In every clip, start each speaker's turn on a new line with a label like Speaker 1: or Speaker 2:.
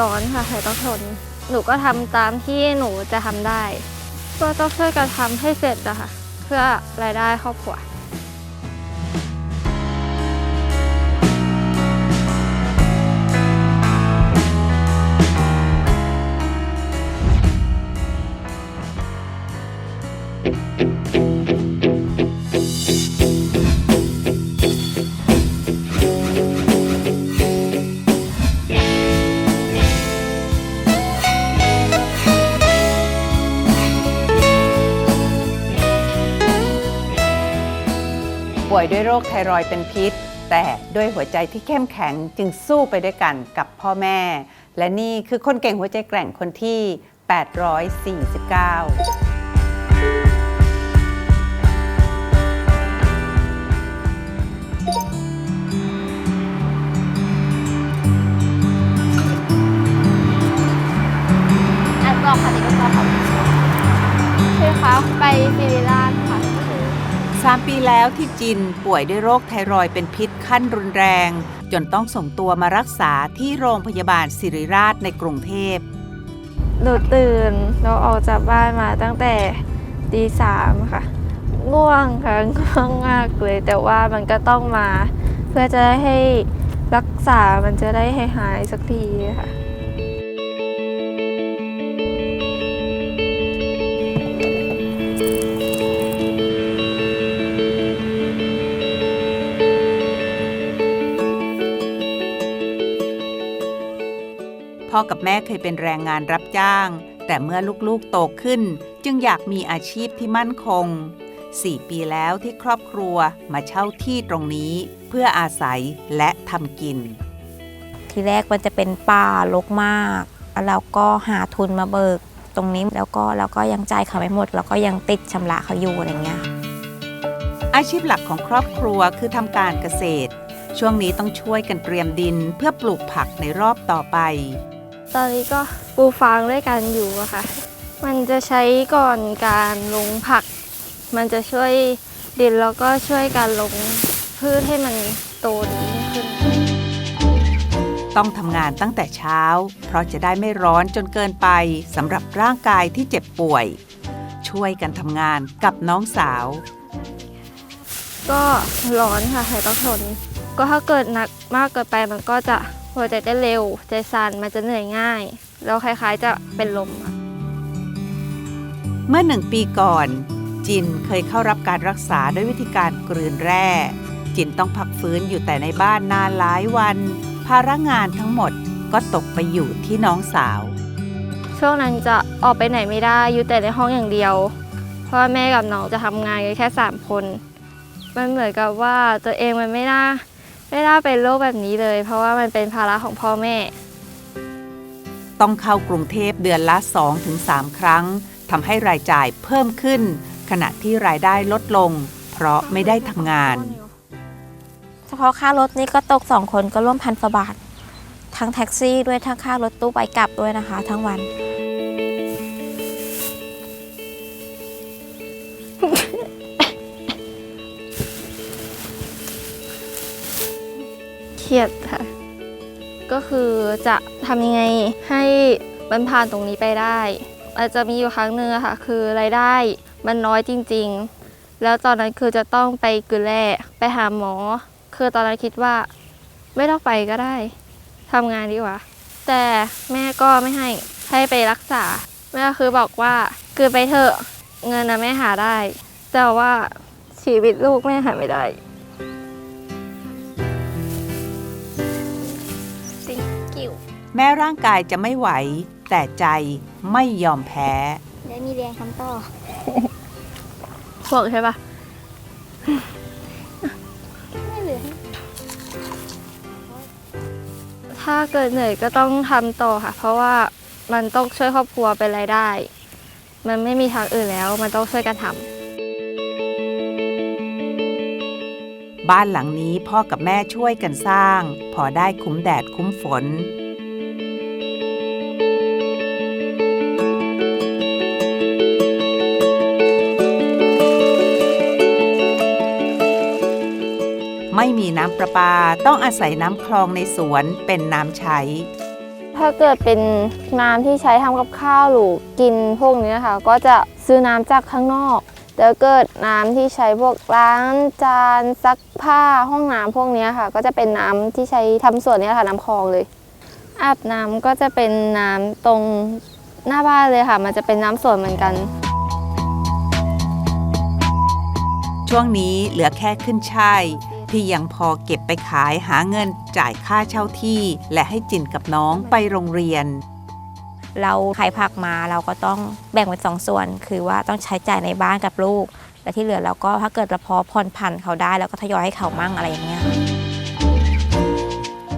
Speaker 1: ร้อนค่ะใครต้องทน หนูก็ทำตามที่หนูจะทำได้ ก็ต้องช่วยกันทำให้เสร็จนะคะเพื่อรายได้ครอบครัว
Speaker 2: ด้วยโรคไทรอยด์เป็นพิษ แต่ด้วยหัวใจที่เข้มแข็งจึงสู้ไปด้วยกันกับพ่อแม่ และนี่คือคนเก่งหัวใจแกร่งคนที่ 849
Speaker 1: อันบอกค่ะเด็กก็บอกค่ะคือคะไปฟิริราชค่ะ
Speaker 2: สามปีแล้วที่จินป่วยด้วยโรคไทรอยด์เป็นพิษขั้นรุนแรง จนต้องส่งตัวมารักษาที่โรงพยาบาลศิริราชในกรุงเทพ
Speaker 1: หนูตื่นเราออกจากบ้านมาตั้งแต่ตีสามค่ะ ง่วงค่ะ ง่วงมากเลย แต่ว่ามันก็ต้องมา เพื่อจะได้ให้รักษามันจะได้ให้หายสักทีค่ะ
Speaker 2: พ่อกับแม่เคยเป็นแรงงานรับจ้าง แต่เมื่อลูกๆโตขึ้น จึงอยากมีอาชีพที่มั่นคง 4 ปีแล้วที่ครอบครัวมาเช่าที่ตรงนี้ เพื่ออาศัยและทำกิน
Speaker 3: ทีแรกมันจะเป็นป่ารกมากแล้วเราก็หาทุนมาเบิกตรงนี้แล้วก็เราก็ยังจ่ายเขาไม่หมดแล้วก็ยังติดชำระเขาอยู่อะไรเงี้ย
Speaker 2: อาชีพหลักของครอบครัวคือทำการเกษตร ช่วงนี้ต้องช่วยกันเตรียมดินเพื่อปลูกผักในรอบต่อไป
Speaker 1: ตอนนี้ก็ปลูกฟางด้วยกันอยู่อะค่ะ มันจะใช้ก่อนการลงผัก มันจะช่วยดินแล้วก็ช่วยการลงพืชให้มันโตดีขึ้น
Speaker 2: ต้องทำงานตั้งแต่เช้า เพราะจะได้ไม่ร้อนจนเกินไปสำหรับร่างกายที่เจ็บป่วย ช่วยกันทำงานกับน้องสาว
Speaker 1: ก็ร้อนค่ะใครต้องทนก็ถ้าเกิดหนักมากเกินไปมันก็จะ หัวใจเต้นเร็ว ใจสั่นมันจะเหนื่อยง่าย แล้วคล้ายๆจะเป็นลมอะ
Speaker 2: เมื่อหนึ่งปีก่อน จินเคยเข้ารับการรักษาด้วยวิธีการกลืนแร่ จินต้องพักฟื้นอยู่แต่ในบ้านนานหลายวัน ภาระงานทั้งหมดก็ตกไปอยู่ที่น้องสาว
Speaker 1: ช่วงนั้นจะออกไปไหนไม่ได้อยู่แต่ในห้องอย่างเดียว เพราะว่าแม่กับน้องจะทำงานกันแค่สามคน มันเหมือนกับว่าตัวเองมันไม่น่า ไม่น่าเป็นโรคแบบนี้เลย เพราะว่ามันเป็นภาระของพ่อแม่
Speaker 2: ต้องเข้ากรุงเทพเดือนละ 2-3 ครั้งทำให้รายจ่ายเพิ่มขึ้น ขณะที่รายได้ลดลง เพราะไม่ได้ทำงาน
Speaker 3: เฉพาะค่ารถนี่ก็ตกสองคนก็ร่วมพันกว่าบาท ทั้งแท็กซี่ด้วยทั้งค่ารถตู้ไปกลับด้วยนะคะ ทั้งวัน
Speaker 1: รียดค่ะ ก็คือจะทำยังไงให้มันผ่านตรงนี้ไปได้อาจจะมีอยู่ครั้งหนึ่งค่ะ คือรายได้มันน้อยจริง ๆ แล้วตอนนั้นคือจะต้องไปกลืนแร่ไปหาหมอ คือตอนนั้นคิดว่า ไม่ต้องไปก็ได้ทำงานดีกว่า แต่แม่ก็ไม่ให้ให้ไปรักษา แม่คือบอกว่าคือไปเถอะเงินนะแม่หาได้ แต่ว่าชีวิตลูกแม่หาไม่ได้
Speaker 2: แม้ร่างกายจะไม่ไหว แต่ใจไม่ยอมแพ้
Speaker 3: ได้มีแรงทำต่อ
Speaker 1: ห่วงใช่ปะ
Speaker 3: ไม่เหลือ
Speaker 1: ถ้าเกิดเหนื่อยก็ต้องทำต่อค่ะ เพราะว่ามันต้องช่วยครอบครัวเป็นรายได้ มันไม่มีทางอื่นแล้ว มันต้องช่วยกันทำ
Speaker 2: บ้านหลังนี้พ่อกับแม่ช่วยกันสร้าง พอได้คุ้มแดดคุ้มฝน ไม่มีน้ำประปา ต้องอาศัยน้ำคลองในสวนเป็นน้ำใช้
Speaker 1: ถ้าเกิดเป็นน้ำที่ใช้ทำกับข้าวหรือกินพวกนี้ค่ะก็จะซื้อน้ำจากข้างนอกแต่เกิดน้ำที่ใช้พวกล้างจานซักผ้าห้องน้ำพวกนี้ค่ะ ก็จะเป็นน้ำที่ใช้ทำส่วนนี้ค่ะน้ำคลองเลย อาบน้ำก็จะเป็นน้ำตรงหน้าบ้านเลยค่ะ มันจะเป็นน้ำสวนเหมือนกัน
Speaker 2: ช่วงนี้เหลือแค่ขึ้นช่าย ที่ยังพอเก็บไปขายหาเงินจ่ายค่าเช่าที่ และให้จินกับน้องไปโรงเรียน
Speaker 3: เราขายผักมาเราก็ต้องแบ่งเป็นสองส่วน คือว่าต้องใช้จ่ายในบ้านกับลูก และที่เหลือเราก็ถ้าเกิดเราพอผ่อนผันเขาได้แล้วก็ทยอยให้เขามั่งอะไรอย่างเงี้ย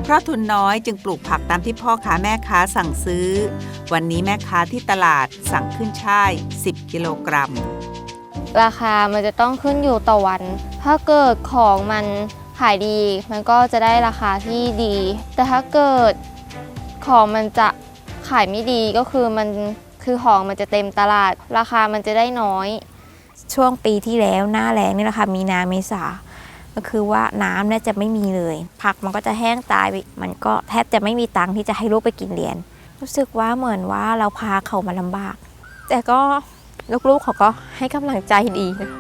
Speaker 2: เพราะทุนน้อยจึงปลูกผักตามที่พ่อค้าแม่ค้าสั่งซื้อ วันนี้แม่ค้าที่ตลาดสั่งขึ้นช่าย 10 กิโลกรัม
Speaker 1: ราคามันจะต้องขึ้นอยู่ต่อวัน ถ้าเกิดของมันขายดีมันก็จะได้ราคาที่ดี แต่ถ้าเกิดของมันจะขายไม่ดีก็คือมันคือของมันจะเต็มตลาด ราคามันจะได้น้อย
Speaker 3: ช่วงปีที่แล้วหน้าแรงนี่แหละค่ะมีนาเมษาก็คือว่าน้ำเนี่ยจะไม่มีเลย ผักมันก็จะแห้งตายไปมันก็แทบจะไม่มีตังค์ที่จะให้ลูกไปกินเรียน รู้สึกว่าเหมือนว่าเราพาเขามาลำบาก แต่ก็ลูกๆเขาก็ให้กำลังใจดีนะ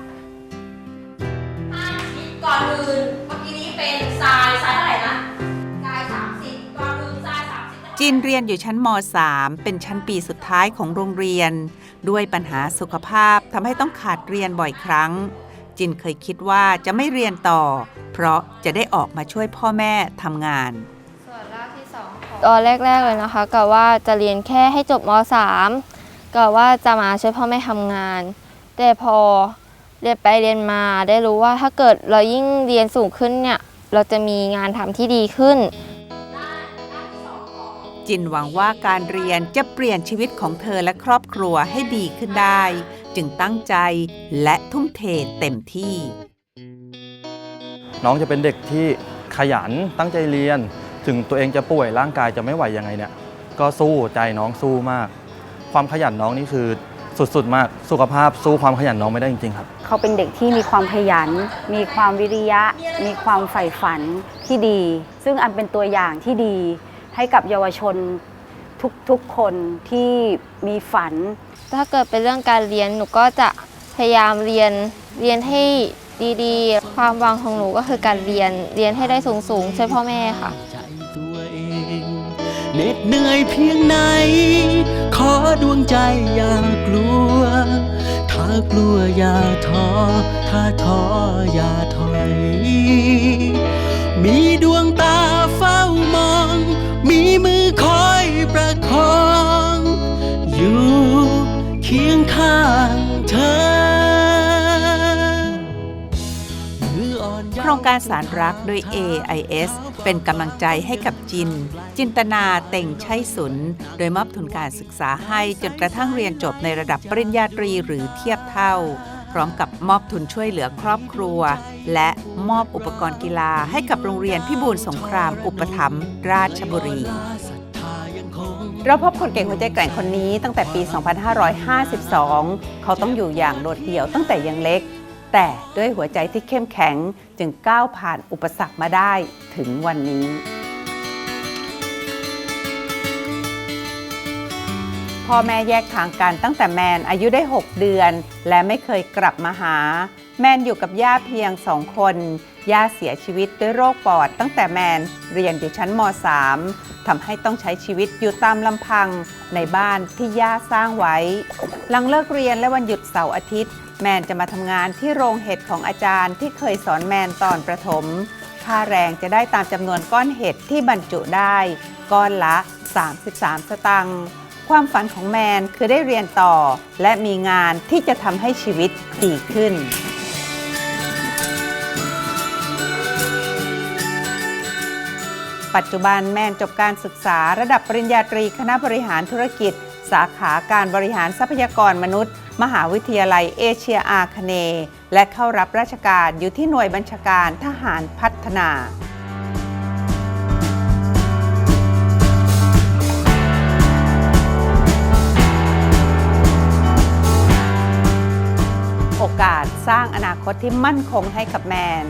Speaker 4: ก่อนอื่นเมื่อกี้นี้เป็นทรายทรายเท่าไหร่นะทรายสามสิบก่อนอื่นทรายสามสิบ
Speaker 2: จินเรียนอยู่ชั้นม .3 เป็นชั้นปีสุดท้ายของโรงเรียน ด้วยปัญหาสุขภาพทำให้ต้องขาดเรียนบ่อยครั้ง จินเคยคิดว่าจะไม่เรียนต่อ เพราะจะได้ออกมาช่วยพ่อแม่ทำงาน
Speaker 1: ส่วนรากที่สองตอนแรก ๆเลยนะคะกะว่าจะเรียนแค่ให้จบม .3 กะว่าจะมาช่วยพ่อแม่ทำงาน แต่พอ เรียนไปเรียนมาได้รู้ว่าถ้าเกิดเรายิ่งเรียนสูงขึ้นเนี่ย เราจะมีงานทำที่ดีขึ้น
Speaker 2: จินหวังว่าการเรียนจะเปลี่ยนชีวิตของเธอและครอบครัวให้ดีขึ้นได้ จึงตั้งใจและทุ่มเทเต็มที่
Speaker 5: น้องจะเป็นเด็กที่ขยันตั้งใจเรียน ถึงตัวเองจะป่วยร่างกายจะไม่ไหวยังไงเนี่ย ก็สู้ใจน้องสู้มาก ความขยันน้องนี่คือ สุดๆ มาก สุขภาพสู้ความขยันน้องไม่ได้จริงๆครับ
Speaker 6: เขาเป็นเด็กที่มีความขยัน มีความวิริยะ มีความใฝ่ฝันที่ดี ซึ่งอันเป็นตัวอย่างที่ดี ให้กับเยาวชนทุกๆคนที่มีฝัน
Speaker 1: ถ้าเกิดเป็นเรื่องการเรียนหนูก็จะพยายามเรียนเรียนให้ดีๆ ความหวังของหนูก็คือการเรียนเรียนให้ได้สูงๆช่วยพ่อแม่ค่ะ
Speaker 7: ใจตัวเอง เหน็ดเหนื่อยเพียงไหน ขอดวงใจอย่ากลัว ถ้ากลัวอย่าท้อ ถ้าท้ออย่าถอย มีดวงตาเฝ้ามอง มีมือคอยประคอง
Speaker 2: การสารรักด้วย AIS เป็นกำลังใจให้กับจิน จินตนาเต่งชัยสุน โดยมอบทุนการศึกษาให้จนกระทั่งเรียนจบในระดับปริญญาตรีหรือเทียบเท่า พร้อมกับมอบทุนช่วยเหลือครอบครัว และมอบอุปกรณ์กีฬาให้กับโรงเรียนพิบูลสงครามอุปถัมภ์ราชบุรี
Speaker 8: เราพบคนเก่งหัวใจแกร่งคนนี้ตั้งแต่ปี 2552 เขาต้องอยู่อย่างโดดเดี่ยวตั้งแต่ยังเล็ก แต่ด้วยหัวใจที่เข้มแข็งจึงก้าวผ่านอุปสรรคมาได้ถึงวันนี้ พ่อแม่แยกทางกันตั้งแต่แมนอายุได้ 6 เดือน และไม่เคยกลับมาหา แมนอยู่กับย่าเพียงสองคน ย่าเสียชีวิตด้วยโรคปอด ตั้งแต่แมนเรียนอยู่ชั้นม .3 ทำให้ต้องใช้ชีวิตอยู่ตามลำพังในบ้านที่ย่าสร้างไว้ หลังเลิกเรียนและวันหยุดเสาร์อาทิตย์ แมนจะมาทำงานที่โรงเห็ดของอาจารย์ที่เคยสอนแมนตอนประถม ค่าแรงจะได้ตามจำนวนก้อนเห็ดที่บรรจุได้ ก้อนละ 33 สตังค์ความฝันของแมนคือได้เรียนต่อ และมีงานที่จะทำให้ชีวิตดีขึ้น ปัจจุบันแมนจบการศึกษาระดับปริญญาตรีคณะบริหารธุรกิจ สาขาการบริหารทรัพยากรมนุษย์ มหาวิทยาลัยเอเชียอาคเนย์และเข้ารับราชการอยู่ที่หน่วยบัญชาการทหารพัฒนา อนาคตที่มั่นคงให้กับแมน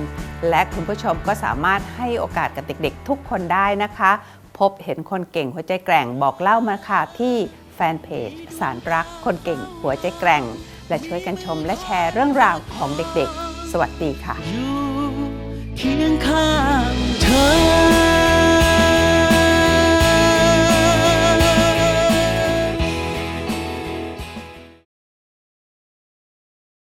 Speaker 8: และคุณผู้ชมก็สามารถให้โอกาสกับเด็กๆ ทุกคนได้นะคะ
Speaker 2: พบเห็นคนเก่งหัวใจแกร่งบอกเล่ามาค่ะที่แฟนเพจสารรักคนเก่งหัวใจแกร่ง และช่วยกันชมและแชร์เรื่องราวของเด็กๆ สวัสดีค่ะ
Speaker 7: เคียงข้าง